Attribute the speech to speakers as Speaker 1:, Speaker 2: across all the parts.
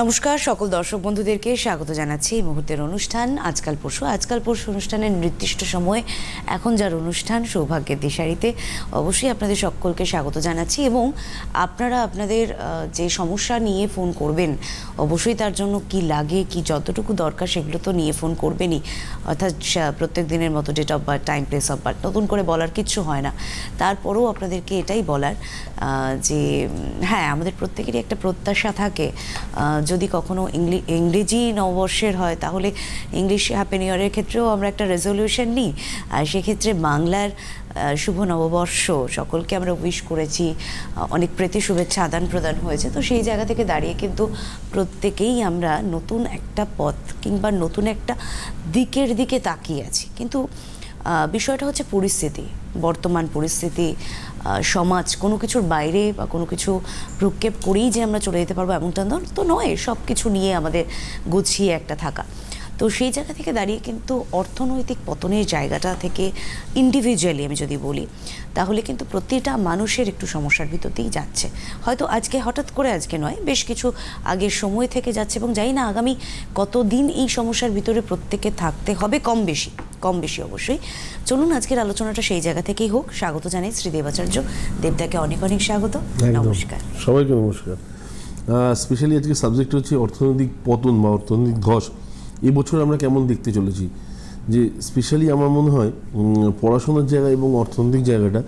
Speaker 1: নমস্কার, সকল দর্শক বন্ধুদেরকে স্বাগত জানাচ্ছি এই মুহূর্তের অনুষ্ঠান আজকাল পরশু। আজকাল পরশু অনুষ্ঠানের নির্দিষ্ট সময়, এখন যার অনুষ্ঠান সৌভাগ্যের দিশারিতে, অবশ্যই আপনাদের সকলকে স্বাগত জানাচ্ছি এবং আপনারা আপনাদের যে সমস্যা নিয়ে ফোন করবেন, অবশ্যই তার জন্য কি লাগে, কি যতটুকু দরকার সেগুলো তো নিয়ে ফোন করবেনই। অর্থাৎ প্রত্যেক দিনের মতো date of birth, time, place of birth, নতুন করে বলার কিচ্ছু হয় না। তারপরেও আপনাদেরকে এটাই বলার যে হ্যাঁ আমাদের প্রত্যেকেরই একটা প্রত্যাশা থাকে যদি কখনো ইংরেজি নববর্ষের হয়, তাহলে ইংলিশ হ্যাপি নিউ ইয়ারের ক্ষেত্রেও আমরা একটা রেজলিউশন নিই। আর সেক্ষেত্রে বাংলার শুভ নববর্ষ সকলকে আমরা উইশ করেছি। অনেক প্রীতি, শুভেচ্ছা, আদান প্রদান হয়েছে। তো সেই জায়গা থেকে দাঁড়িয়ে কিন্তু প্রত্যেকেই আমরা নতুন একটা পথ কিংবা নতুন একটা দিকের দিকে তাকিয়ে আছি। কিন্তু বিষয়টা হচ্ছে পরিস্থিতি, বর্তমান পরিস্থিতি সমাজ, কোনো কিছুর বাইরে বা কোনো কিছু প্রক্ষেপ করেই যে আমরা চলে যেতে পারব এমনটা তো নয় সব কিছু নিয়ে আমাদের গুছিয়ে একটা থাকা। তো সেই জায়গা থেকে দাঁড়িয়ে কিন্তু অর্থনৈতিক পতনের জায়গাটা থেকে ইন্ডিভিজুয়ালি আমি যদি বলি তাহলে কিন্তু প্রতিটা মানুষের একটু সমস্যার ভিতর দিয়েই যাচ্ছে। হয়তো আজকে হঠাৎ করে আজকে নয় বেশ কিছু আগের সময় থেকে যাচ্ছে এবং জানি না আগামী কতদিন এই সমস্যার ভিতরে প্রত্যেকে থাকতে হবে কম বেশি কম বেশি অবশ্যই। চলুন আজকের আলোচনাটা সেই জায়গা থেকেই হোক। স্বাগত জানাই শ্রী দেবাচার্য। দেবদাকে অনেক অনেক স্বাগত। নমস্কার।
Speaker 2: সবাইকে নমস্কার। স্পেশালি আজকে সাবজেক্ট হচ্ছে অর্থনৈতিক পতন বা অর্থনৈতিক ধস। এবছর আমরা কেমন দেখতে চলেছি? যে স্পেশালি আমার মনে হয় পড়াশোনার জায়গা এবং অর্থনৈতিক জায়গাটা,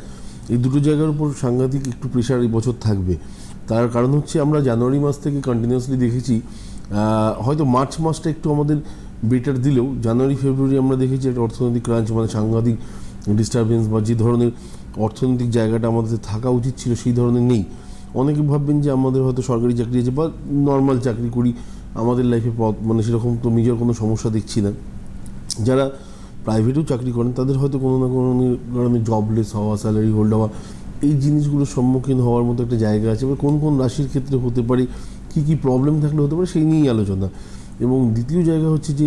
Speaker 2: এই দুটো জায়গার উপর সাংঘাতিক একটু প্রেশার এই বছর থাকবে। তার কারণ হচ্ছে আমরা জানুয়ারি মাস থেকে কন্টিনিউয়াসলি দেখেছি হয়তো মার্চ মাসটা একটু আমাদের বেটার দিলেও, জানুয়ারি, ফেব্রুয়ারি আমরা দেখেছি একটা অর্থনৈতিক ক্রাঞ্চ মানে সাংঘাতিক ডিস্টারবেন্স বা যে ধরনের অর্থনৈতিক জায়গাটা আমাদের থাকা উচিত ছিল, সেই ধরনের নেই। অনেকে ভাববেন যে আমাদের হয়তো সরকারি চাকরি আছে বা নর্মাল চাকরি করি আমাদের লাইফে পথ মানে সেরকম তো নিজের কোনো সমস্যা দেখছি না। যারা প্রাইভেটেও চাকরি করেন, তাদের হয়তো কোনো না কোনো কারণে জবলেস হওয়া স্যালারি হোল্ড হওয়া, এই জিনিসগুলোর সম্মুখীন হওয়ার মতো একটা জায়গা আছে। এবার কোন কোন রাশির ক্ষেত্রে হতে পারে, কী কী প্রবলেম থাকলে হতে পারে, সেই নিয়েই আলোচনা। এবং দ্বিতীয় জায়গা হচ্ছে যে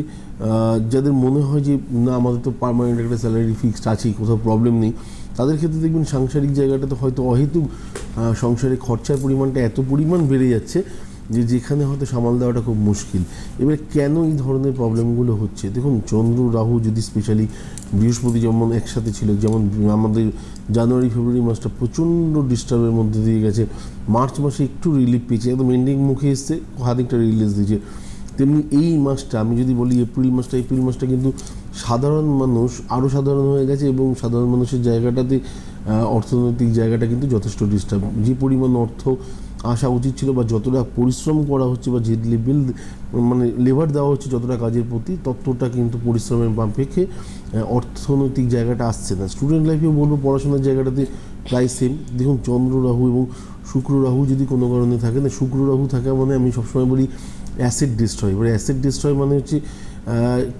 Speaker 2: যাদের মনে হয় যে, না, আমাদের তো পার্মানেন্ট একটা স্যালারি ফিক্সড আছেই, কোথাও প্রবলেম নেই। তাদের ক্ষেত্রে দেখবেন সাংসারিক জায়গাটাতে হয়তো অহেতুক সংসারে খরচার পরিমাণটা এত পরিমাণ বেড়ে যাচ্ছে যে যেখানে হয়তো সামাল দেওয়াটা খুব মুশকিল। এবারে কেন এই ধরনের প্রবলেমগুলো হচ্ছে? দেখুন, চন্দ্র, রাহু যদি স্পেশালি বৃহস্পতি যেমন একসাথে ছিল, যেমন আমাদের জানুয়ারি, ফেব্রুয়ারি মাসটা প্রচণ্ড ডিস্টার্বের মধ্যে দিয়ে গেছে। মার্চ মাসে একটু রিলিফ পেয়েছে, একদম এন্ডিং মুখে এসছে খানিকটা রিলিজ দিয়েছে। তেমনি এই মাসটা, আমি যদি বলি এপ্রিল মাসটা এপ্রিল মাসটা কিন্তু সাধারণ মানুষ, আরও সাধারণ হয়ে গেছে এবং সাধারণ মানুষের জায়গাটাতে অর্থনৈতিক জায়গাটা কিন্তু যথেষ্ট ডিস্টার্ব যে পরিমাণ অর্থ আসা উচিত ছিল বা যতটা পরিশ্রম করা হচ্ছে বা যে লেভেল মানে লেবার দেওয়া হচ্ছে যতটা কাজের প্রতি ততটা কিন্তু পরিশ্রমের আহ, অর্থনৈতিক জায়গাটা আসছে না। স্টুডেন্ট লাইফেও বলব পড়াশোনার জায়গাটাতে প্রায় সেম দেখুন চন্দ্র রাহু এবং শুক্র রাহু যদি কোনো কারণে থাকে না শুক্র রাহু থাকা মানে আমি সবসময় বলি অ্যাসিড ডিস্ট্রয় এবারে অ্যাসিড ডিস্ট্রয় মানে হচ্ছে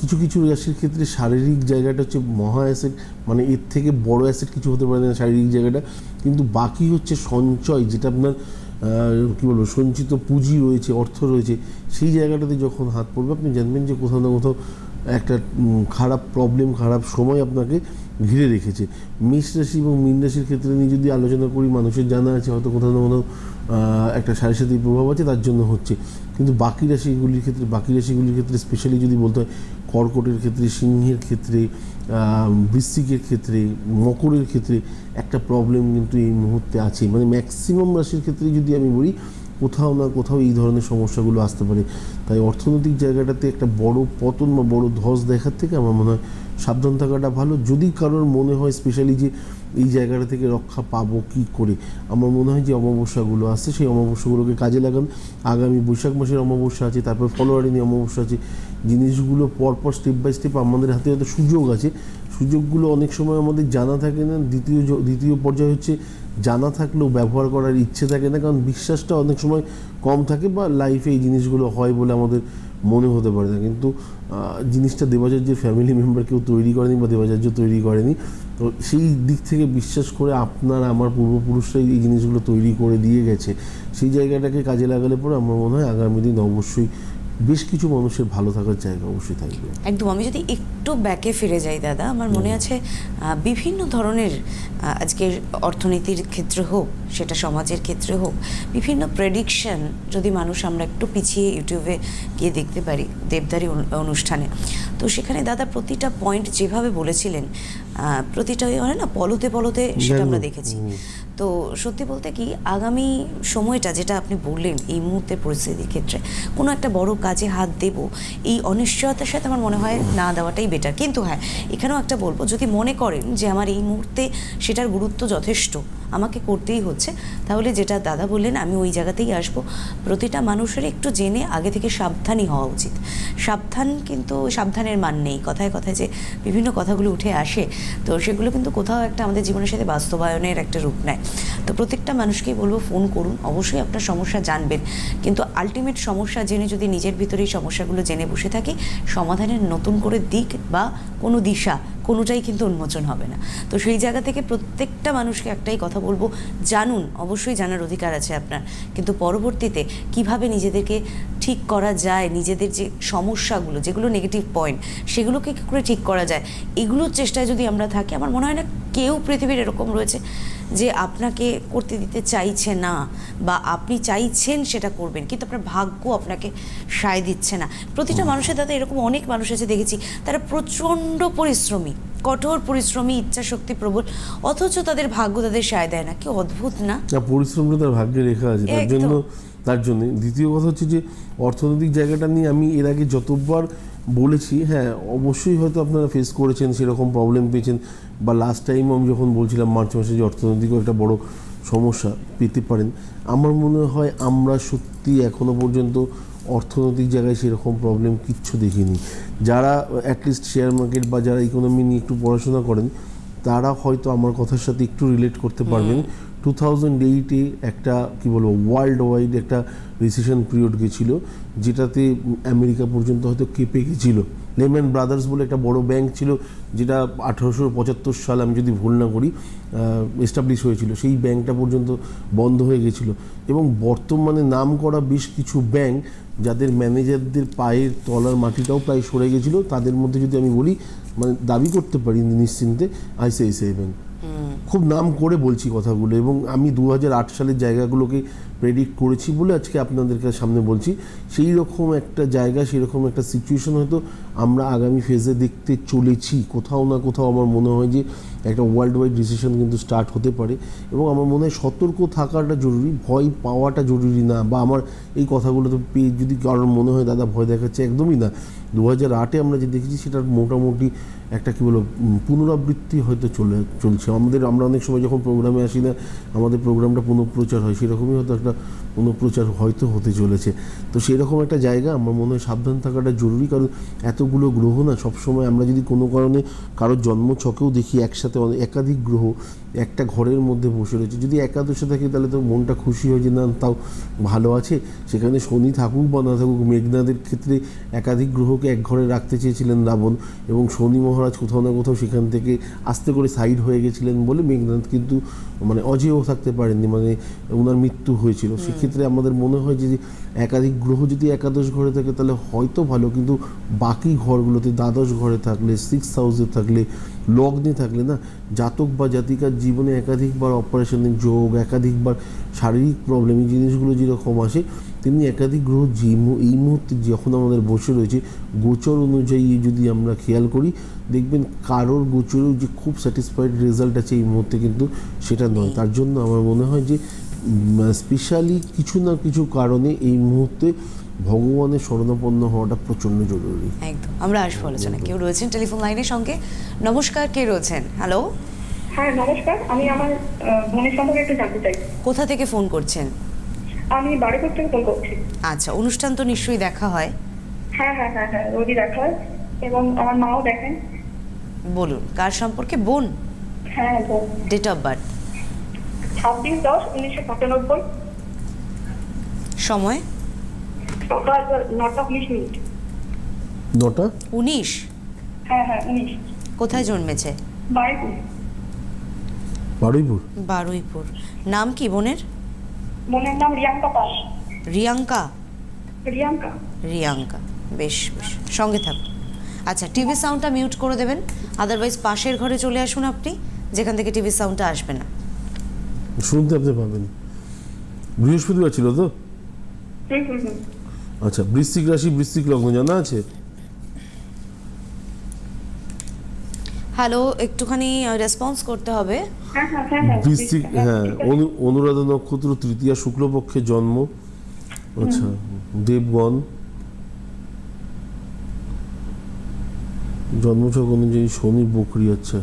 Speaker 2: কিছু কিছু রাশির ক্ষেত্রে শারীরিক জায়গাটা হচ্ছে মহা অ্যাসিড মানে এর থেকে বড় অ্যাসিড কিছু হতে পারে না শারীরিক জায়গাটা। কিন্তু বাকি হচ্ছে সঞ্চয় যেটা আপনার কী বলব, সঞ্চিত পুঁজি রয়েছে, অর্থ রয়েছে, সেই জায়গাটাতে যখন হাত পড়বে, আপনি জানবেন যে কোথাও না কোথাও একটা খারাপ প্রবলেম খারাপ সময় আপনাকে ঘিরে রেখেছে। মেষ রাশি এবং মীন রাশির ক্ষেত্রে নিয়ে যদি আলোচনা করি, মানুষের জানা আছে, হয়তো কোথাও না কোথাও একটা সাড়ে সাথে প্রভাব আছে, তার জন্য হচ্ছে। কিন্তু বাকি রাশিগুলির ক্ষেত্রে, বাকি রাশিগুলির ক্ষেত্রে স্পেশালি যদি বলতে হয় কর্কটের ক্ষেত্রে, সিংহের ক্ষেত্রে বৃশ্চিকের ক্ষেত্রে, মকরের ক্ষেত্রে একটা প্রবলেম কিন্তু এই মুহূর্তে আছে। মানে ম্যাক্সিমাম রাশির ক্ষেত্রে যদি আমি বলি, কোথাও না কোথাও এই ধরনের সমস্যাগুলো আসতে পারে। তাই অর্থনৈতিক জায়গাটাতে একটা বড় পতন বা বড় ধস দেখার থেকে আমার মনে হয় সাবধান থাকাটা ভালো। যদি কারোর মনে হয় স্পেশালি যে এই জায়গাটা থেকে রক্ষা পাবো কি করে, আমার মনে হয় যে অমাবস্যাগুলো আসছে, সেই অমাবস্যাগুলোকে কাজে লাগান। আগামী বৈশাখ মাসের অমাবস্যা আছে, তারপর ফলোয়ারিনী অমাবস্যা আছে। জিনিসগুলো পরপর স্টেপ বাই স্টেপ আমাদের হাতে হয়তো সুযোগ আছে। সুযোগগুলো অনেক সময় আমাদের জানা থাকে না। দ্বিতীয় দ্বিতীয় পর্যায়ে হচ্ছে জানা থাকলেও ব্যবহার করার ইচ্ছে থাকে না, কারণ বিশ্বাসটা অনেক সময় কম থাকে বা লাইফে এই জিনিসগুলো হয় বলে আমাদের মনে হতে পারে না। কিন্তু জিনিসটা দেবাচার্যের ফ্যামিলি মেম্বার কেউ তৈরি করেনি বা দেবাচার্য তৈরি করেনি। তো সেই দিক থেকে বিশ্বাস করে আপনার, আমার পূর্বপুরুষরাই এই জিনিসগুলো তৈরি করে দিয়ে গেছে। সেই জায়গাটাকে কাজে লাগালে পরে আমার মনে হয় আগামী দিন অবশ্যই বেশ কিছু মানুষের ভালো থাকার জায়গা অবশ্যই থাকবে।
Speaker 1: একদম আমি যদি একটু ব্যাকে ফিরে যাই দাদা আমার মনে আছে বিভিন্ন ধরনের আহ, আজকে অর্থনীতির ক্ষেত্রে হোক সেটা সমাজের ক্ষেত্রে হোক বিভিন্ন প্রেডিকশন যদি মানুষ আমরা একটু পিছিয়ে ইউটিউবে গিয়ে দেখতে পারি দেবদারি অনুষ্ঠানে। তো সেখানে দাদা প্রতিটা পয়েন্ট যেভাবে বলেছিলেন প্রতিটা হয় না পলতে পলতে সেটা আমরা দেখেছি। তো সত্যি বলতে কি, আগামী সময়টা যেটা আপনি বললেন, এই মুহূর্তের পরিস্থিতির ক্ষেত্রে, কোনো একটা বড় কাজে হাত দেব, এই অনিশ্চয়তার সাথে আমার মনে হয় না দেওয়াটাই বেটার কিন্তু হ্যাঁ এখানেও একটা বলব, যদি মনে করেন যে আমার এই মুহূর্তে সেটার গুরুত্ব যথেষ্ট আমাকে করতেই হচ্ছে, তাহলে যেটা দাদা বললেন, আমি ওই জায়গাতেই আসব। প্রতিটা মানুষের একটু জেনে আগে থেকে সাবধানই হওয়া উচিত। সাবধান কিন্তু সাবধানের মান নেই। কথায় কথায় যে বিভিন্ন কথাগুলো উঠে আসে, তো সেগুলো কিন্তু কোথাও একটা আমাদের জীবনের সাথে বাস্তবায়নের একটা রূপ নেয়। তো প্রত্যেকটা মানুষকেই বলব ফোন করুন। অবশ্যই আপনার সমস্যা জানবেন। কিন্তু আলটিমেট সমস্যা জেনে যদি নিজের ভিতরেই সমস্যাগুলো জেনে বসে থাকি, সমাধানের নতুন করে দিক বা কোনো দিশা, কোনোটাই কিন্তু উন্মোচন হবে না। তো সেই জায়গা থেকে প্রত্যেকটা মানুষকে একটাই কথা বলব, জানুন। অবশ্যই জানার অধিকার আছে আপনার। কিন্তু পরবর্তীতে কীভাবে নিজেদেরকে ঠিক করা যায়, নিজেদের যে সমস্যাগুলো, যেগুলো নেগেটিভ পয়েন্ট সেগুলোকে কী করে ঠিক করা যায়, এগুলোর চেষ্টায় যদি আমরা থাকি, আমার মনে হয় না কেউ পৃথিবীর এরকম রয়েছে। যে আপনাকে করতে দিতে চাইছে না বা আপনি চাইছেন সেটা করবেন কিন্তু আপনার ভাগ্য আপনাকে সায় দিচ্ছে না। প্রতিটা মানুষের দাদা এরকম অনেক মানুষ আছে দেখেছি তারা প্রচণ্ড পরিশ্রমী কঠোর পরিশ্রমী ইচ্ছা শক্তি প্রবল অথচ তাদের ভাগ্য তাদের সায় দেয় না। কি অদ্ভুত না?
Speaker 2: পরিশ্রমটা তার ভাগ্যে রেখা আছে তার জন্য তার জন্য। দ্বিতীয় কথা হচ্ছে যে অর্থনৈতিক জায়গাটা নিয়ে আমি এর আগে যতবার বলেছি হ্যাঁ অবশ্যই হয়তো আপনারা ফেস করেছেন, সেরকম প্রবলেম পেয়েছেন। বা লাস্ট টাইম আমি যখন বলছিলাম মার্চ মাসে যে অর্থনৈতিকও একটা বড় সমস্যা পেতে পারেন, আমার মনে হয় আমরা সত্যি এখনও পর্যন্ত অর্থনৈতিক জায়গায় সেরকম প্রবলেম কিচ্ছু দেখিনি। যারা অ্যাটলিস্ট শেয়ার মার্কেট বা যারা ইকোনমি নিয়ে একটু পড়াশোনা করেন, তারা হয়তো আমার কথার সাথে একটু রিলেট করতে পারবেন। টু থাউজেন্ড এইটে একটা, কি বলব ওয়ার্ল্ড ওয়াইড একটা রিসেশন পিরিয়ড গেছিল, যেটাতে আমেরিকা পর্যন্ত হয়তো কেঁপে গেছিল। লেম্যান ব্রাদার্স বলে একটা বড় ব্যাংক ছিল, যেটা আঠারোশো পঁচাত্তর সাল আমি যদি ভুল না করি এস্টাবলিশ হয়েছিল। সেই ব্যাংকটা পর্যন্ত বন্ধ হয়ে গেছিল। এবং বর্তমানে নাম করা বেশ কিছু ব্যাংক যাদের ম্যানেজারদের পায়ের তলার মাটিটাও প্রায় সরে গেছিল, তাদের মধ্যে যদি আমি বলি মানে দাবি করতে পারি নিশ্চিন্তে আইসিআইসিআই ব্যাংক খুব নাম করে বলছি কথাগুলো এবং আমি দু সালের জায়গাগুলোকে প্রেডিক্ট করেছি বলে আজকে আপনাদের সামনে বলছি। সেই রকম একটা জায়গা, সেই রকম একটা সিচুয়েশন হয়তো আমরা আগামী ফেজে দেখতে চলেছি। কোথাও না কোথাও আমার মনে হয় যে একটা ওয়ার্ল্ড ওয়াইড ডিসিশন কিন্তু স্টার্ট হতে পারে এবং আমার মনে হয় সতর্ক থাকাটা জরুরি, ভয় পাওয়াটা জরুরি না বা আমার এই কথাগুলো তো পেয়ে যদি কারোর মনে হয়, দাদা ভয় দেখাচ্ছে একদমই না। দু হাজার আটে আমরা যে দেখেছি সেটার মোটামুটি একটা কী বলব পুনরাবৃত্তি হয়তো চলে, চলছে। আমাদের, আমরা অনেক সময় যখন প্রোগ্রামে আসি না, আমাদের প্রোগ্রামটা পুনঃপ্রচার হয়, সেরকমই হয়তো একটা পুনঃপ্রচার হয়তো হতে চলেছে। তো সেরকম একটা জায়গা আমার মনে হয় সাবধান থাকাটা জরুরি, কারণ এতগুলো গ্রহ না, সবসময় আমরা যদি কোনো কারণে কারোর জন্মছকেও দেখি একসাথে একাধিক গ্রহ একটা ঘরের মধ্যে বসে রয়েছে, যদি একাদশে থাকে তাহলে তো মনটা খুশি হয় যে না, তাও ভালো আছে। সেখানে শনি থাকুক বা না থাকুক, মেঘনাদের ক্ষেত্রে একাধিক গ্রহকে এক ঘরে রাখতে চেয়েছিলেন রাবণ, এবং শনি মহারাজ কোথাও না কোথাও সেখান থেকে আস্তে করে সাইড হয়ে গেছিলেন বলে মেঘনাথ কিন্তু মানে অজেয় থাকতে পারেননি মানে ওনার মৃত্যু হয়েছিল। সেক্ষেত্রে আমাদের মনে হয় যে একাধিক গ্রহ যদি একাদশ ঘরে থাকে তাহলে হয়তো ভালো কিন্তু বাকি ঘরগুলোতে দ্বাদশ ঘরে থাকলে সিক্স হাউসে থাকলে লগ্নে থাকলে না জাতক বা জাতিকার জীবনে একাধিকবার অপারেশনের যোগ, একাধিকবার শারীরিক প্রবলেম এই জিনিসগুলো যেরকম আসে, তেমনি একাধিক গ্রহ যে এই মুহূর্তে যখন আমাদের বসে রয়েছে, গোচর অনুযায়ী যদি আমরা খেয়াল করি, দেখবেন কারোর গোচরেও যে খুব স্যাটিসফাইড রেজাল্ট আছে এই মুহূর্তে কিন্তু সেটা নয়। তার জন্য আমার মনে হয় যে স্পেশালি কিছু না কিছু কারণে এই মুহূর্তে ভগবানের শরণাপন্ন হওয়াটা প্রচণ্ড জরুরি।
Speaker 1: একদম আমরা আসব আলোচনা কেউ রয়েছেন টেলিফোন লাইনের সঙ্গে? নমস্কার কে রয়েছেন? হ্যালো
Speaker 3: হ্যাঁ নমস্কার আমি আমার বোনের সম্পর্কে একটু জানতে চাই।
Speaker 1: কোথা থেকে ফোন করছেন?
Speaker 3: আমি বাড়িপুর থেকে ফোন করছি।
Speaker 1: আচ্ছা অনুষ্ঠান তো নিশ্চয়ই দেখা হয়।
Speaker 3: হ্যাঁ হ্যাঁ হ্যাঁ হ্যাঁ রোজই দেখা হয়। এবং আমার মাও দেখেন।
Speaker 1: বলুন কার সম্পর্কে? বোন?
Speaker 3: হ্যাঁ তো
Speaker 1: ডেট অফ বার্থ
Speaker 3: ছাব্বিশ দশ উনিশশো সাতানব্বই।
Speaker 1: সময়?
Speaker 3: নটা উনিশ মিনিট।
Speaker 2: নটা?
Speaker 1: উনিশ?
Speaker 3: হ্যাঁ হ্যাঁ উনিশ।
Speaker 1: কোথায় জন্মেছে?
Speaker 2: বারুইপুর।
Speaker 1: বারুইপুর? নাম কি বোনের?
Speaker 3: বোনের নাম রিয়াঙ্কা পাস
Speaker 1: রিয়াঙ্কা?
Speaker 3: রিয়াঙ্কা।
Speaker 1: রিয়াঙ্কা। বেশ বেশ। সঙ্গে থাকুন আচ্ছা টিভি সাউন্ডটা মিউট করে দেবেন। আদারওয়াইজ পাশের ঘরে চলে আসুন আপনি যেখান থেকে টিভি সাউন্ডটা আসবে না।
Speaker 2: শুনতে আপনি পাবেন। বৃহস্পতিবার ছিল তো?
Speaker 3: হুম হুম হুম।
Speaker 2: আচ্ছা বৃশ্চিক রাশি বৃশ্চিক লগ্ন জানা আছে?
Speaker 1: হ্যালো একটুখানি রেসপন্স করতে হবে।
Speaker 3: হ্যাঁ হ্যাঁ হ্যাঁ
Speaker 2: বৃশ্চিক হ্যাঁ অনু- অনুরাধা নক্ষত্র তৃতীয়া শুক্লপক্ষে জন্ম। আচ্ছা দেবগণ। জন্মছক অনুযায়ী শনি বকরি আচ্ছা।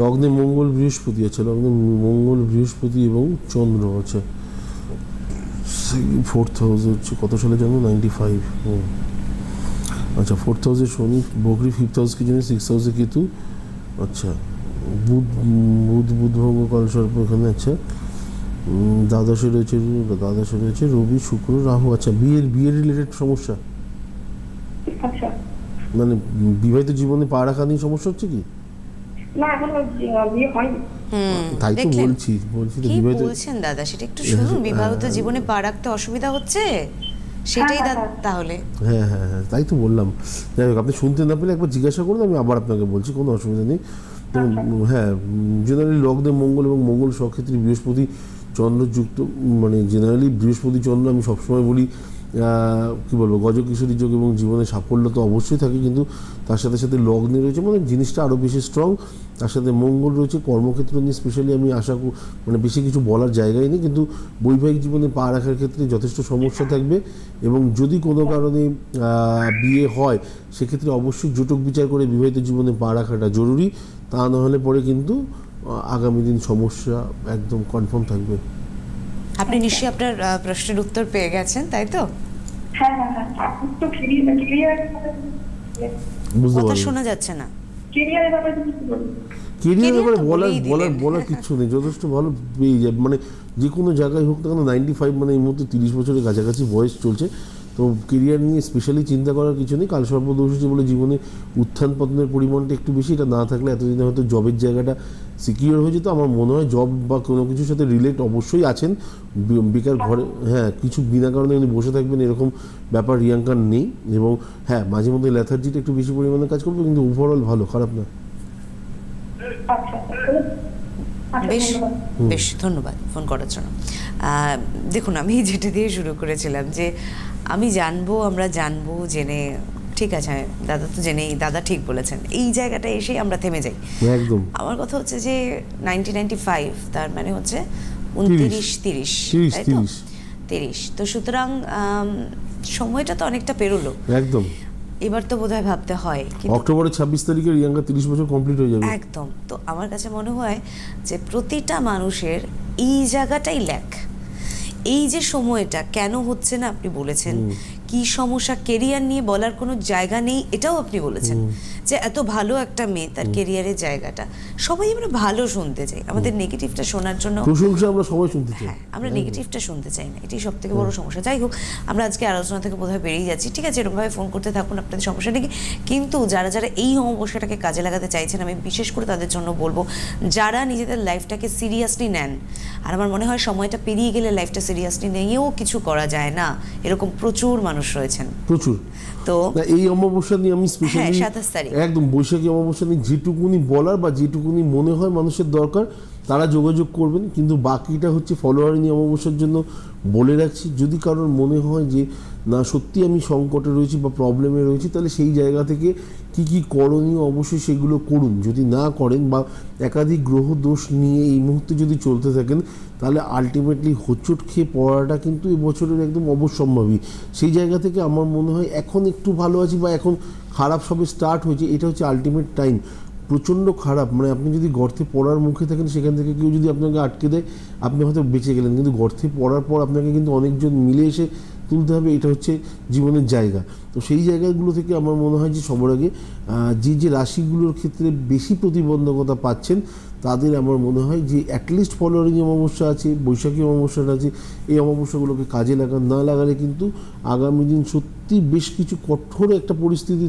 Speaker 2: লগ্নে মঙ্গল বৃহস্পতি আছে। লগ্নে মঙ্গল বৃহস্পতি এবং চন্দ্র আছে। ফোর্থ হাউসে হচ্ছে কত সালে জন্ম? নাইনটি ফাইভ আচ্ছা ফোর্থ হাউসে শনি বকরি ফিফথ হাউস কি জানি? সিক্স হাউসে কেতু। আচ্ছা বুধ বুধ বুধভঙ্গ কলসর্প এখানে আচ্ছা উম, দ্বাদশে রয়েছে দ্বাদশে রয়েছে রবি শুক্র রাহু। আচ্ছা বিয়ের বিয়ের রিলেটেড সমস্যা?
Speaker 3: আচ্ছা।
Speaker 2: মানে বিবাহিত জীবনে পা রাখা নিয়ে সমস্যা হচ্ছে কি?
Speaker 3: না এখনও বিয়ে হয়নি।
Speaker 2: তাই তো বলছি বলছি তো
Speaker 1: কি
Speaker 2: বিবাহিত
Speaker 1: বলছেন দাদা? সেটা একটু শুনুন বিবাহিত জীবনে পা রাখতে অসুবিধা হচ্ছে? সেটাই
Speaker 3: হ্যাঁ, হ্যাঁ,
Speaker 1: তাহলে।
Speaker 2: হ্যাঁ হ্যাঁ হ্যাঁ তাই তো বললাম। যাই হোক আপনি শুনতে না পেলে একবার জিজ্ঞাসা করুন আমি আবার আপনাকে বলছি কোনো অসুবিধা নেই। হ্যাঁ জেনারেলি লগ্নে মঙ্গল এবং মঙ্গল সক্ষেত্রে বৃহস্পতি চন্দ্রযুক্ত উম, মানে জেনারেলি বৃহস্পতি চন্দ্র আমি সবসময় বলি কি বলব গজকিশোরী যোগ এবং জীবনে সাফল্য তো অবশ্যই থাকে, কিন্তু তার সাথে সাথে লগ্নে রয়েছে মানে জিনিসটা আরও বেশি স্ট্রং তার সাথে মঙ্গল রয়েছে, কর্মক্ষেত্র নিয়ে স্পেশালি আমি আশা মানে বেশি কিছু বলার জায়গায় নেই, কিন্তু বৈবাহিক জীবনে পা রাখার ক্ষেত্রে যথেষ্ট সমস্যা থাকবে এবং যদি কোনো কারণে বিয়ে হয়, সেক্ষেত্রে অবশ্যই জটক বিচার করে বিবাহিত জীবনে পা রাখাটা জরুরি। তা না হলে পরে কিন্তু আগামী দিন সমস্যা একদম কনফার্ম থাকবে।
Speaker 1: আপনি নিশ্চয়ই আপনার প্রশ্নের উত্তর পেয়ে গেছেন তাই তো?
Speaker 3: হ্যাঁ হ্যাঁ হ্যাঁ
Speaker 1: কথা শোনা যাচ্ছে না।
Speaker 2: কেরিয়ার ব্যাপারে বলার বলার বলার কিচ্ছু নেই যথেষ্ট ভালো পেয়ে যায়। মানে যে কোনো জায়গায় হোক না কেন নাইনটি ফাইভ মানে এই মুহূর্তে তিরিশ বছরের কাছাকাছি বয়স চলছে। তো কেরিয়ার নিয়ে স্পেশালি চিন্তা করার কিছু নেই। কাল সর্বদোষ হচ্ছে বলে জীবনে উত্থান পতনের পরিমাণটা একটু বেশি। এটা না থাকলে এতদিনে হয়তো জবের জায়গাটা সিকিউর হয়ে যেত। আমার মনে হয় জব বা কোনো কিছুর সাথে রিলেট অবশ্যই আছেন। বেকার ঘরে হ্যাঁ কিছু বিনা কারণে উনি বসে থাকবেন। এরকম ব্যাপার রিয়াঙ্কার নেই এবং হ্যাঁ মাঝে মধ্যে ল্যাথার্জিটা একটু বেশি পরিমাণে কাজ করবে কিন্তু ওভারঅল ভালো। খারাপ না।
Speaker 3: আচ্ছা আচ্ছা
Speaker 1: বেশ বেশ ধন্যবাদ। ফোন করার জন্য। দেখুন আমি যেটা দিয়ে শুরু করেছিলাম যে আমি জানব আমরা জানব জেনে ঠিক আছে দাদা তো জেনেই দাদা ঠিক বলেছেন। এই জায়গাটা এসেই আমরা থেমে যাই।
Speaker 2: একদম।
Speaker 1: আমার কথা হচ্ছে যে নাইনটিন নাইনটি ফাইভ তার মানে হচ্ছে উনত্রিশ তিরিশ তাই তো?
Speaker 2: তিরিশ।
Speaker 1: তো সুতরাং সময়টা তো অনেকটা পেরোলো।
Speaker 2: একদম।
Speaker 1: এবার তো বোধহয় ভাবতে হয়
Speaker 2: অক্টোবরের ছাব্বিশ তারিখে রিয়াঙ্কা তিরিশ বছর কমপ্লিট হয়ে যাবে।
Speaker 1: একদম। তো আমার কাছে মনে হয় যে প্রতিটা মানুষের এই জায়গাটাই ল্যাক এই যে সময়টা কেন হচ্ছে না আপনি বলেছেন? কি সমস্যা? কেরিয়ার নিয়ে বলার কোনো জায়গা নেই? এটাও আপনি বলেছেন। যে এত ভালো একটা মেয়ে তার কেরিয়ারের জায়গাটা। সবাই আমরা ভালো শুনতে চাই। আমাদের নেগেটিভটা শোনার জন্য
Speaker 2: প্রশংসা আমরা সবাই শুনতে চাই।
Speaker 1: হ্যাঁ আমরা নেগেটিভটা শুনতে চাই না। এটাই সব থেকে বড় সমস্যা। যাই হোক আমরা আজকে আলোচনা থেকে বোধহয় বেরিয়ে যাচ্ছি। ঠিক আছে এরকমভাবে ফোন করতে থাকুন আপনাদের সমস্যা নেই। কিন্তু যারা যারা এই অমাবস্যাটাকে কাজে লাগাতে চাইছেন আমি বিশেষ করে তাদের জন্য বলব যারা নিজেদের লাইফটাকে সিরিয়াসলি নেন আর আমার মনে হয় সময়টা পেরিয়ে গেলে লাইফটা সিরিয়াসলি নিয়েও কিছু করা যায় না। এরকম প্রচুর মানুষ রয়েছেন।
Speaker 2: প্রচুর।
Speaker 1: তো
Speaker 2: এই অমাবস্যা নিয়ে আমি স্পেশালি
Speaker 1: হ্যাঁ, 27 তারিখ।
Speaker 2: একদম বৈশাখী অমাবস্যা নিয়ে যেটুকুনি বলার বা যেটুকুনি মনে হয় মানুষের দরকার, তারা যোগাযোগ করবেন। কিন্তু বাকিটা হচ্ছে ফলোয়ার নিয়ে অমাবস্যার জন্য বলে রাখছি, যদি কারোর মনে হয় যে, না, সত্যি আমি সংকটে রয়েছি বা প্রবলেমে রয়েছি, তাহলে সেই জায়গা থেকে কি কি করণীয় অবশ্যই সেগুলো করুন। যদি না করেন বা একাধিক গ্রহ দোষ নিয়ে এই মুহূর্তে যদি চলতে থাকেন, তাহলে আলটিমেটলি হোঁচট খেয়ে পড়াটা কিন্তু এবছরের একদম অবশ্যম্ভাবী। সেই জায়গা থেকে আমার মনে হয় এখন একটু ভালো আছি বা এখন খারাপ সবে স্টার্ট হয়েছে, এটা হচ্ছে আলটিমেট টাইম প্রচণ্ড খারাপ মানে আপনি যদি গর্তে পড়ার মুখে থাকেন, সেখান থেকে কেউ যদি আপনাকে আটকে দেয়, আপনি হয়তো বেঁচে গেলেন। কিন্তু গর্তে পড়ার পর আপনাকে কিন্তু অনেকজন মিলে এসে তুলতে হবে, এটা হচ্ছে জীবনের জায়গা। তো সেই জায়গাগুলো থেকে আমার মনে হয় যে সবার আগে যে যে রাশিগুলোর ক্ষেত্রে বেশি প্রতিবন্ধকতা পাচ্ছেন তাদের আমার মনে হয় যে অ্যাটলিস্ট ফলোয়ারিং অমাবস্যা আছে বৈশাখী অমাবস্যাটা আছে এই অমাবস্যাগুলোকে কাজে লাগান না লাগালে কিন্তু আগামী দিন সত্যি বেশ কিছু কঠোর একটা পরিস্থিতি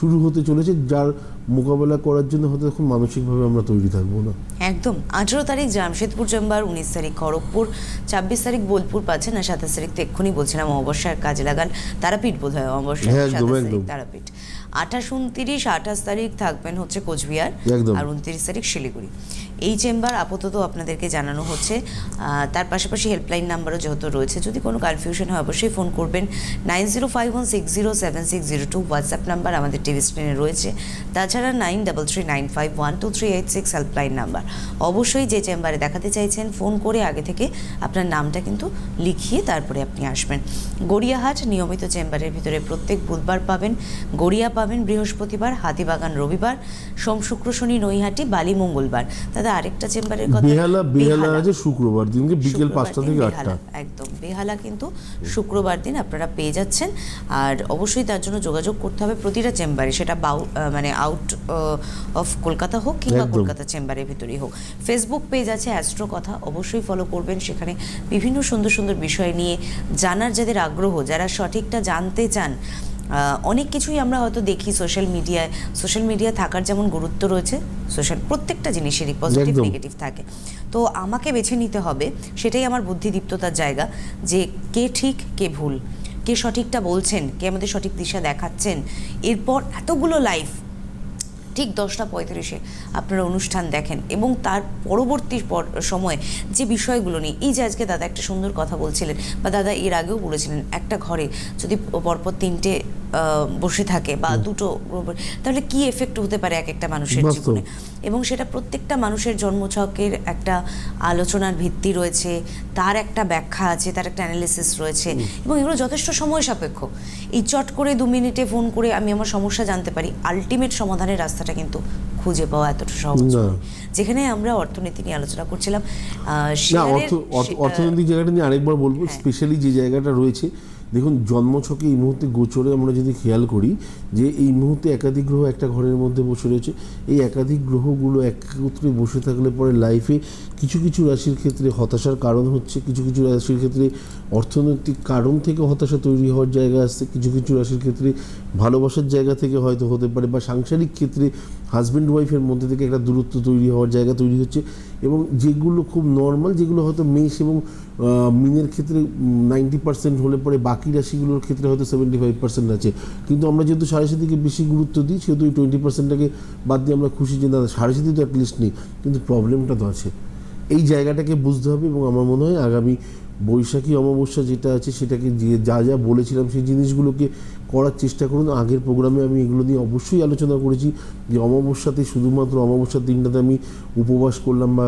Speaker 2: শুরু হতে চলেছে যার মোকাবেলা করার জন্য হয়তো এখন মানসিকভাবে আমরা তৈরি থাকব না।
Speaker 1: একদম। আঠেরো তারিখ জামশেদপুর চেম্বার উনিশ তারিখ খড়গপুর ছাব্বিশ তারিখ বোলপুর পাচ্ছেন আর সাতাশ তারিখ তো এক্ষুনি বলছিলাম অমাবস্যার কাজে লাগান তারাপীঠ বোধ হয় অমাবস্যা। তারাপীঠ। আঠাশ উনত্রিশ আঠাশ তারিখ থাকবেন হচ্ছে কোচবিহার আর উনত্রিশ তারিখ শিলিগুড়ি। এই চেম্বার আপাতত আপনাদেরকে জানানো হচ্ছে। তার পাশাপাশি হেল্পলাইন নাম্বারও যেহেতু রয়েছে যদি কোনো কনফিউশন হয় অবশ্যই ফোন করবেন। Nine zero five one six zero seven six zero two WhatsApp number আমাদের টিভি স্ক্রিনে রয়েছে। তাছাড়া nine double three nine five one two three eight six helpline number. অবশ্যই যে চেম্বারে দেখাতে চাইছেন ফোন করে আগে থেকে আপনার নামটা কিন্তু লিখিয়ে তারপরে আপনি আসবেন। গড়িয়াহাট নিয়মিত চেম্বারের ভিতরে প্রত্যেক বুধবার পাবেন। গড়িয়া পাবেন বৃহস্পতিবার হাতিবাগান রবিবার সোম শুক্র শনি নৈহাটি বালি মঙ্গলবার। দাদা আরেকটা চেম্বারের কথা
Speaker 2: বেহালা বেহালা আছে শুক্রবার দিনকে বিকেল পাঁচটা
Speaker 1: দিন
Speaker 2: থেকে আটটা।
Speaker 1: একদম। বেহালা কিন্তু শুক্রবার দিন আপনারা পেয়ে যাচ্ছেন। আর অবশ্যই তার জন্য যোগাযোগ করতে হবে প্রতিটা চেম্বারে। সেটা বাউ মানে আউট অফ কলকাতা হোক কিংবা কলকাতা চেম্বারের ভিতরেই হোক। ফেসবুক পেজ আছে অ্যাস্ট্রো কথা অবশ্যই ফলো করবেন। সেখানে বিভিন্ন সুন্দর সুন্দর বিষয় নিয়ে জানার যাদের আগ্রহ যারা সঠিকটা জানতে চান অনেক কিছুই আমরা হয়তো দেখি সোশ্যাল মিডিয়ায় সোশ্যাল মিডিয়া থাকার যেমন গুরুত্ব রয়েছে সোশ্যাল প্রত্যেকটা জিনিসেরই পজিটিভ নেগেটিভ থাকে। তো আমাকে বেছে নিতে হবে সেটাই আমার বুদ্ধিদীপ্ততার জায়গা যে কে ঠিক কে ভুল কে সঠিকটা বলছেন কে আমাদের সঠিক দিশা দেখাচ্ছেন। এরপর এতগুলো লাইফ ঠিক দশটা পঁয়ত্রিশে আপনারা অনুষ্ঠান দেখেন এবং তার পরবর্তী পর- সময়ে যে বিষয়গুলো নিয়ে এই যে আজকে দাদা একটা সুন্দর কথা বলছিলেন বা দাদা এর আগেও বলেছিলেন একটা ঘরে যদি পরপর তিনটে বসে থাকে বা দুটো তাহলে কি এফেক্ট হতে পারে এক একটা মানুষের জীবনে? এবং সেটা প্রত্যেকটা মানুষের জন্মছকের একটা আলোচনার ভিত্তি রয়েছে তার একটা ব্যাখ্যা আছে তার একটা অ্যানালিসিস রয়েছে এবং এগুলো যথেষ্ট সময় সাপেক্ষ এই চট করে দু মিনিটে ফোন করে আমি আমার সমস্যা জানতে পারি আলটিমেট সমাধানের রাস্তাটা কিন্তু খুঁজে পাওয়া এতটা সহজ। যেখানে আমরা অর্থনীতি নিয়ে আলোচনা করছিলাম
Speaker 2: অর্থনৈতিক জায়গাটা নিয়ে আরেকবার বলব
Speaker 1: হ্যাঁ।
Speaker 2: স্পেশালি যে জায়গাটা রয়েছে দেখুন, জন্মছকে এই মুহূর্তে গোচরে আমরা যদি খেয়াল করি যে এই মুহূর্তে একাধিক গ্রহ একটা ঘরের মধ্যে বসে রয়েছে। এই একাধিক গ্রহগুলো একত্রে বসে থাকলে পরে লাইফে কিছু কিছু রাশির ক্ষেত্রে হতাশার কারণ হচ্ছে, কিছু কিছু রাশির ক্ষেত্রে অর্থনৈতিক কারণ থেকে হতাশা তৈরি হওয়ার জায়গা আসছে, কিছু কিছু রাশির ক্ষেত্রে ভালোবাসার জায়গা থেকে হয়তো হতে পারে বা সাংসারিক ক্ষেত্রে হাজব্যান্ড ওয়াইফের মধ্যে থেকে একটা দূরত্ব তৈরি হওয়ার জায়গা তৈরি হচ্ছে এবং যেগুলো খুব নর্মাল যেগুলো হয়তো মেষ এবং মিনের ক্ষেত্রে নাইনটি পার্সেন্ট হলে পরে বাকি রাশিগুলোর ক্ষেত্রে হয়তো সেভেন্টি ফাইভ পার্সেন্ট আছে। কিন্তু আমরা যেহেতু সাড়ে সাতিকে বেশি গুরুত্ব দিই, সেহেতু ওই টোয়েন্টি পার্সেন্টটাকে বাদ দিয়ে আমরা খুশি যে না, সাড়ে সাতি তো অ্যাটলিস্ট নেই। কিন্তু প্রবলেমটা তো আছে। এই জায়গাটাকে বুঝতে হবে এবং আমার মনে হয় আগামী বৈশাখী অমাবস্যা যেটা আছে, সেটাকে যে যা যা বলেছিলাম সেই জিনিসগুলোকে করার চেষ্টা করুন। আগের প্রোগ্রামে আমি এগুলো নিয়ে অবশ্যই আলোচনা করেছি যে অমাবস্যাতে শুধুমাত্র অমাবস্যার দিনটাতে আমি উপবাস করলাম বা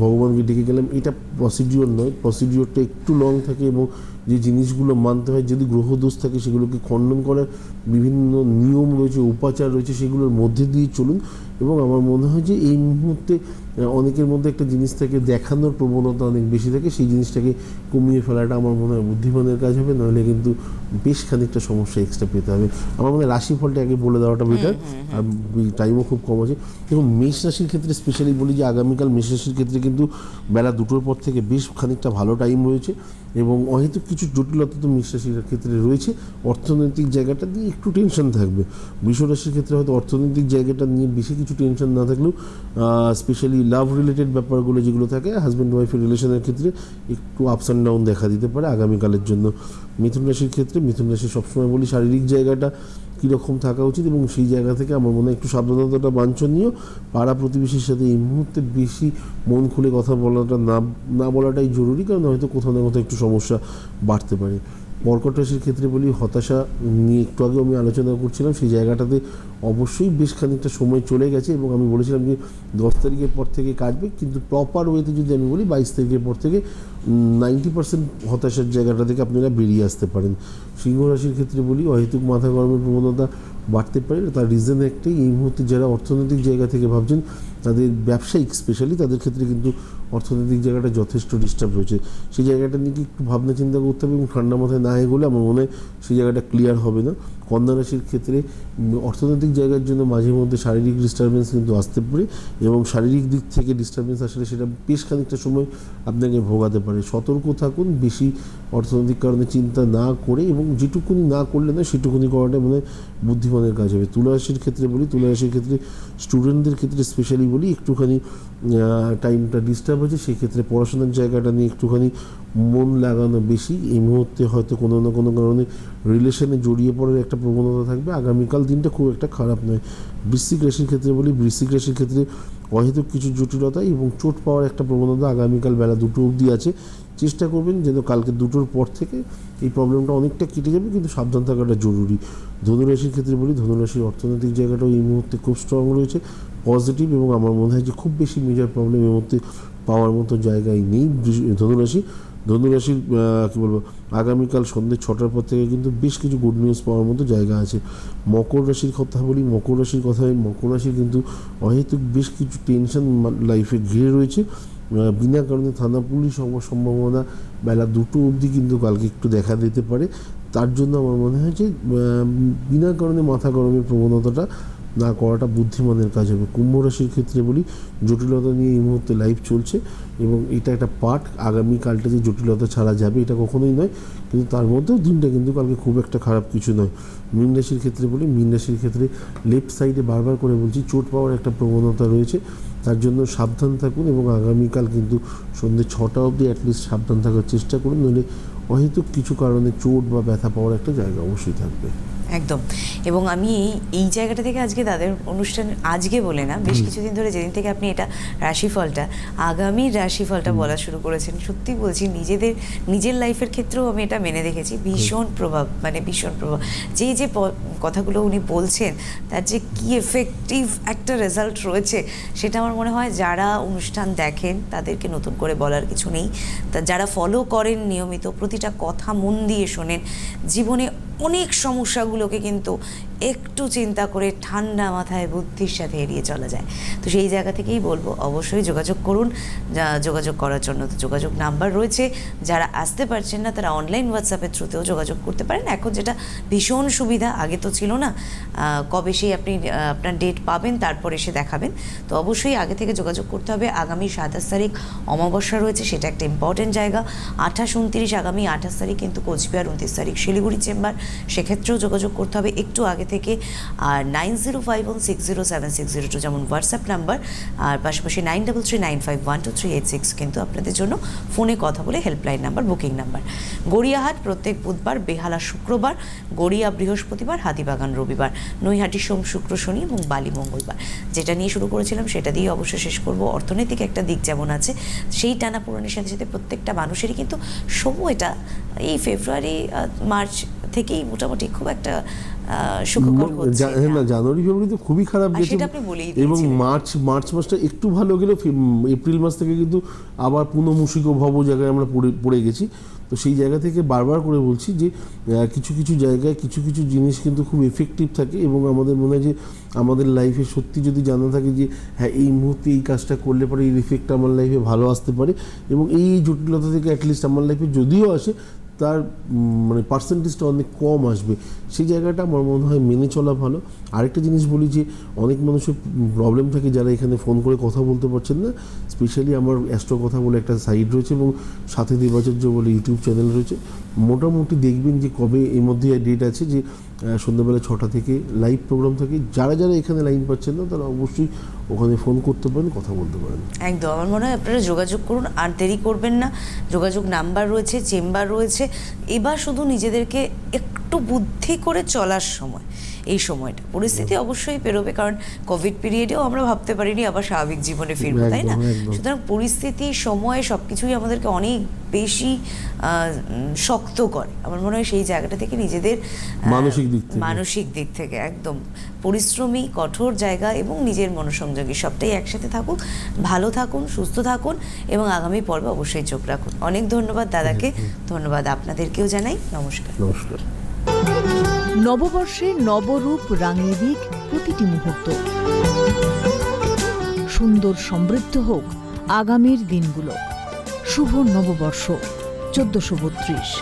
Speaker 2: ভগবানকে ডেকে গেলাম। এটা প্রসিডিওর নয়। প্রসিডিওরটা একটু লং থাকে এবং যে জিনিসগুলো মানতে হয় যদি গ্রহদোষ থাকে সেগুলোকে খণ্ডন করার বিভিন্ন নিয়ম রয়েছে উপাচার রয়েছে সেগুলোর মধ্যে দিয়ে চলুন। এবং আমার মনে হয় যে এই মুহূর্তে অনেকের মধ্যে একটা জিনিস থেকে দেখানোর প্রবণতা অনেক বেশি থাকে সেই জিনিসটাকে কমিয়ে ফেলাটা আমার মনে হয় বুদ্ধিমানের কাজ হবে নাহলে কিন্তু বেশ খানিকটা সমস্যা এক্সট্রা পেতে হবে। আমার মনে হয় রাশিফলটা আগে বলে দেওয়াটা বেটার আর টাইমও খুব কম আছে। দেখুন মেষ রাশির ক্ষেত্রে স্পেশালি বলি যে আগামীকাল মেষ রাশির ক্ষেত্রে কিন্তু বেলা দুটোর পর থেকে বেশ খানিকটা ভালো টাইম রয়েছে এবং অহেতুক কিছু জটিলতা তো রাশির ক্ষেত্রে রয়েছে। অর্থনৈতিক জায়গাটা দিয়ে একটু টেনশন থাকবে। রাশির ক্ষেত্রে হয়তো অর্থনৈতিক জায়গাটা নিয়ে বেশি কিছু টেনশন না থাকলেও স্পেশালি লাভ রিলেটেড ব্যাপারগুলো যেগুলো থাকে হাজব্যান্ড ওয়াইফের রিলেশনের ক্ষেত্রে একটু আপস অ্যান্ড ডাউন দেখা দিতে পারে আগামীকালের জন্য। মিথুন রাশির ক্ষেত্রে, মিথুন রাশি সবসময় বলি শারীরিক জায়গাটা কীরকম থাকা উচিত এবং সেই জায়গা থেকে আমার মনে হয় একটু সাবধানতাটা বাঞ্ছনীয়। পাড়া প্রতিবেশীর সাথে এই মুহূর্তে বেশি মন খুলে কথা বলাটা না না বলাটাই জরুরি, কারণ হয়তো কোথাও না কোথাও একটু সমস্যা বাড়তে পারে। কর্কট রাশির ক্ষেত্রে বলি হতাশা নিয়ে একটু আগে আমি আলোচনা করছিলাম, সেই জায়গাটাতে অবশ্যই বেশ খানিকটা সময় চলে গেছে এবং আমি বলেছিলাম যে দশ তারিখের পর থেকে কাটবে, কিন্তু প্রপার ওয়েতে যদি আমি বলি বাইশ তারিখের পর থেকে নাইনটি পার্সেন্ট হতাশার জায়গাটা থেকে আপনারা বেরিয়ে আসতে পারেন। সিংহ রাশির ক্ষেত্রে বলি অহেতুক মাথা গরমের প্রবণতা বাড়তে পারে, তার রিজন একটাই, এই মুহূর্তে যারা অর্থনৈতিক জায়গা থেকে ভাবছেন, তাদের ব্যবসায়িক স্পেশালি তাদের ক্ষেত্রে কিন্তু অর্থনৈতিক জায়গাটা যথেষ্ট ডিস্টার্ব হয়েছে। সেই জায়গাটা নিয়ে কি একটু ভাবনা চিন্তা করতে হবে এবং ঠান্ডা মাথায় না এগোলে আমার মনে হয় সেই জায়গাটা ক্লিয়ার হবে না। কন্যা রাশির ক্ষেত্রে অর্থনৈতিক জায়গার জন্য মাঝে মধ্যে শারীরিক ডিস্টারবেন্স কিন্তু আসতে পারে এবং শারীরিক দিক থেকে ডিস্টারবেন্স আসলে সেটা বেশ খানিকটা সময় আপনাকে ভোগাতে পারে। সতর্ক থাকুন, বেশি অর্থনৈতিক কারণে চিন্তা না করে এবং যেটুকুনি না করলে না সেটুকুনি করাটা মানে বুদ্ধিমানের কাজ হবে। তুলা রাশির ক্ষেত্রে বলি তুলা রাশির ক্ষেত্রে স্টুডেন্টদের ক্ষেত্রে স্পেশালি বলি, একটুখানি টাইমটা ডিস্টার্ব হয়েছে সেক্ষেত্রে পড়াশোনার জায়গাটা নিয়ে একটুখানি মন লাগানো বেশি। এই মুহূর্তে হয়তো কোনো না কোনো কারণে রিলেশনে জড়িয়ে পড়ার একটা প্রবণতা থাকবে। আগামীকাল দিনটা খুব একটা খারাপ নয়। বৃশ্চিক রাশির ক্ষেত্রে বলি, বৃশ্চিক রাশির ক্ষেত্রে অহেতুক কিছু জটিলতা এবং চোট পাওয়ার একটা প্রবণতা আগামীকাল বেলা দুটো অবধি আছে। চেষ্টা করবেন যেন কালকে দুটোর পর থেকে এই প্রবলেমটা অনেকটা কেটে যাবে, কিন্তু সাবধান থাকাটা জরুরি। ধনুরাশির ক্ষেত্রে বলি, ধনুরাশির অর্থনৈতিক জায়গাটাও এই মুহূর্তে খুব স্ট্রং রয়েছে। পজিটিভ এবং আমার মনে হয় যে খুব বেশি মেজর প্রবলেম এই মুহূর্তে পাওয়ার মতো জায়গায় নেই। ধনুরাশি, ধনুরাশির কী বলব, আগামীকাল সন্ধ্যে ছটার পর থেকে কিন্তু বেশ কিছু গুড নিউজ পাওয়ার মতো জায়গা আছে। মকর রাশির কথা বলি, মকর রাশির কথায় মকর রাশির কিন্তু অহেতুক বেশ কিছু টেনশন লাইফে ঘিরে রয়েছে। বিনা কারণে থানা পুলিশ হওয়ার সম্ভাবনা বেলা দুটো অবধি কিন্তু কালকে একটু দেখা দিতে পারে। তার জন্য আমার মনে হয় যে বিনা কারণে মাথা গরমের প্রবণতাটা না করাটা বুদ্ধিমানের কাজ হবে। কুম্ভ রাশির ক্ষেত্রে বলি, জটিলতা নিয়ে এই মুহূর্তে লাইফ চলছে এবং এটা একটা পার্ট আগামীকালটা যে জটিলতা ছাড়া যাবে এটা কখনোই নয়। কিন্তু তার মধ্যেও দিনটা কিন্তু কালকে খুব একটা খারাপ কিছু নয়। মীন রাশির ক্ষেত্রে বলি, মীন রাশির ক্ষেত্রে লেফট সাইডে বারবার করে বলছি, চোট পাওয়ার একটা প্রবণতা রয়েছে। তার জন্য সাবধান থাকুন এবং আগামীকাল কিন্তু সন্ধ্যে ছটা অবধি অ্যাটলিস্ট সাবধান থাকার চেষ্টা করুন। নইলে অহেতুক কিছু কারণে চোট বা ব্যথা পাওয়ার একটা জায়গা অবশ্যই থাকবে।
Speaker 1: একদম। এবং আমি এই- এই জায়গাটা থেকে আজকে তাদের অনুষ্ঠান আজকে বলে না বেশ কিছুদিন ধরে যেদিন থেকে আপনি এটা রাশিফলটা আগামী রাশিফলটা বলা শুরু করেছেন সত্যি বলছি নিজেদের নিজের লাইফের ক্ষেত্রেও আমি এটা মেনে দেখেছি। ভীষণ প্রভাব মানে ভীষণ প্রভাব। যে যে কথাগুলো উনি বলছেন তার যে কি এফেক্টিভ একটা রেজাল্ট রয়েছে সেটা আমার মনে হয় যারা অনুষ্ঠান দেখেন তাদেরকে নতুন করে বলার কিছু নেই। তা যারা ফলো করেন নিয়মিত প্রতিটা কথা মন দিয়ে শোনেন জীবনে অনেক সমস্যাগুলোকে কিন্তু একটু চিন্তা করে ঠান্ডা মাথায় বুদ্ধির সাথে এড়িয়ে চলা যায়। তো সেই জায়গা থেকেই বলব, অবশ্যই যোগাযোগ করুন। যোগাযোগ করার জন্য তো যোগাযোগ নাম্বার রয়েছে। যারা আসতে পারছেন না, তারা অনলাইন হোয়াটসঅ্যাপের থ্রুতেও যোগাযোগ করতে পারেন। এখন যেটা ভীষণ সুবিধা, আগে তো ছিল না কবে সেই আপনি আপনার ডেট পাবেন, তারপর এসে দেখাবেন। তো অবশ্যই আগে থেকে যোগাযোগ করতে হবে। আগামী সাতাশ তারিখ অমাবস্যা রয়েছে, সেটা একটা ইম্পর্টেন্ট জায়গা। আঠাশ উনত্রিশ, আগামী আঠাশ তারিখ কিন্তু কোচবিহার উনত্রিশ তারিখ শিলিগুড়ি চেম্বার। সেক্ষেত্রেও যোগাযোগ করতে হবে। একটু আগে থেকে আর nine zero five one six zero seven six zero two যেমন হোয়াটসঅ্যাপ নাম্বার আর পাশাপাশি nine double three nine five one two three eight six কিন্তু আপনাদের জন্য ফোনে কথা বলে helpline number booking number Gariahat প্রত্যেক বুধবার, বেহালা শুক্রবার, গড়িয়া বৃহস্পতিবার, হাতিবাগান রবিবার, নৈহাটি সোম শুক্র শনি এবং বালি মঙ্গলবার। যেটা নিয়ে শুরু করেছিলাম সেটা দিয়ে অবশ্যই শেষ করব। অর্থনৈতিক একটা দিক যেমন আছে, সেই টানা পূরণের সাথে সাথে প্রত্যেকটা মানুষেরই কিন্তু সময়টা, এই ফেব্রুয়ারি মার্চ থেকেই মোটামুটি খুব একটা সুখকর হচ্ছে
Speaker 2: হ্যাঁ, না জানুয়ারি ফেব্রুয়ারি তো খুবই খারাপ গেছে
Speaker 1: সেটা আপনি বলেই
Speaker 2: এবং মার্চ মার্চ মাসটা একটু ভালো গেলেও এপ্রিল মাস থেকে কিন্তু আবার পুনঃমূষিক ভব জায়গায় আমরা পড়ে পড়ে গেছি। তো সেই জায়গা থেকে বারবার করে বলছি যে কিছু কিছু জায়গায় কিছু কিছু জিনিস কিন্তু খুব এফেক্টিভ থাকে এবং আমাদের মনে হয় যে আমাদের লাইফে সত্যি যদি জানা থাকে যে হ্যাঁ এই মুহূর্তে এই কাজটা করলে পরে এই ইফেক্টটা আমার লাইফে ভালো আসতে পারে এবং এই জটিলতা থেকে অ্যাটলিস্ট আমার লাইফে যদিও আসে তার মানে পার্সেন্টেজটা অনেক কম আসবে। সেই জায়গাটা আমার মনে হয় মেনে চলা ভালো। আরেকটা জিনিস বলি যে, অনেক মানুষের প্রবলেম থাকে যারা এখানে ফোন করে কথা বলতে পারছেন না। স্পেশালি আমার অ্যাস্ট্রো কথা বলে একটা সাইট রয়েছে এবং সাথে দেবাচার্য বলে ইউটিউব চ্যানেল রয়েছে। মোটামুটি দেখবেন যে কবে এর মধ্যে ডেট আছে যে সন্ধ্যাবেলা ছটা থেকে লাইভ প্রোগ্রাম থাকে। যারা যারা এখানে লাইন পাচ্ছেন না, তারা অবশ্যই ওখানে ফোন করতে পারেন, কথা বলতে পারেন।
Speaker 1: একদম। আমার মনে হয় আপনারা যোগাযোগ করুন, আর দেরি করবেন না। যোগাযোগ নাম্বার রয়েছে চেম্বার রয়েছে। এবার শুধু নিজেদেরকে একটু বুদ্ধি করে চলার সময়। এই সময়টা। পরিস্থিতি অবশ্যই পেরোবে কারণ কোভিড পিরিয়ডেও আমরা ভাবতে পারিনি আবার স্বাভাবিক জীবনে ফিরবো তাই না। সুতরাং পরিস্থিতি সময় সব কিছুই আমাদেরকে অনেক বেশি শক্ত করে। আমার মনে হয় সেই জায়গাটা থেকে নিজেদের
Speaker 2: মানসিক দিক থেকে।
Speaker 1: মানসিক দিক থেকে একদম। পরিশ্রমী কঠোর জায়গা এবং নিজের মনোসংযোগী সবটাই একসাথে থাকুক ভালো থাকুন সুস্থ থাকুন এবং আগামী পর্বে অবশ্যই চোখ রাখুন। অনেক ধন্যবাদ দাদাকে ধন্যবাদ আপনাদেরকেও জানাই। নমস্কার।
Speaker 2: নমস্কার।
Speaker 4: নববর্ষে নবরূপ রাঙিয়ে দিক প্রতিটি মুহূর্ত। সুন্দর সমৃদ্ধ হোক আগামীর দিনগুলো। শুভ নববর্ষ, চোদ্দশো বত্রিশ।